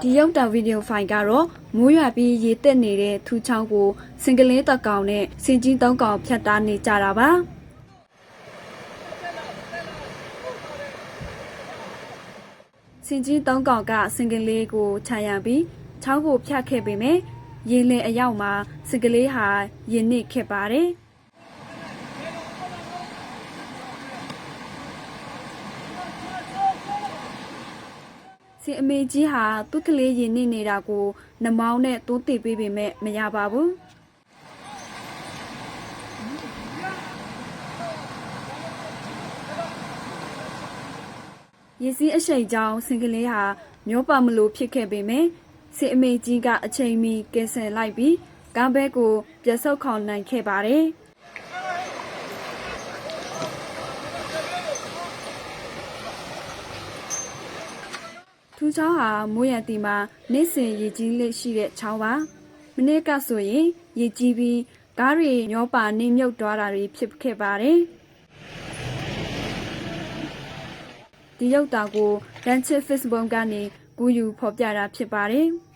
ဒီရုပ်တာဗီဒီယိုဖိုင်ကတော့မိုးရွာပြီးရေတက်နေတဲ့ထူချောင်းကိုစင်ကလေးတက်ကောင်နဲ့စင်ကြီးသုံးကောင်ဖြတ်တားနေကြတာပါစင်ကြီးသုံးကောင်ကစင်ကလေးကိုခြံရံပြီးချောင်းကိုဖြတ်ခဲ့ပေမဲ့ရေလင်အရောက်မှာစင်ကလေးဟာရင်နစ်ခဲ့ပါတယ် စင်အမေကြီးဟာသူ့ကလေးရင်နစ်နေတာကိုနှမောင်းနဲ့တိုးတိပေးပေမဲ့မရပါဘူးရည်စည်းအရှိန်ကြောင့်စင်ကလေးဟာမျိုးပါမလို့ဖြစ်ခဲ့ပေမဲ့စင်အမေကြီးကအချိန်မီကယ်ဆယ်လိုက်ပြီးကမ်းဘဲကိုပြတ်ဆုပ်ခေါင်နိုင်ခဲ့ပါတယ် ထူးချောင်းဟာမိုးရံတီမှာနေ့စဉ်ရေကြီးလေးရှိတဲ့ချောင်းပါမနေ့ကဆိုရင်ရေကြီးပြီးကားတွေညောပါနေမြုပ်သွားတာတွေဖြစ်ခဲ့ပါတယ်ဒီရုပ်တာကိုလန်ချစ် Facebook ကနေကူးယူဖော်ပြတာဖြစ်ပါတယ်။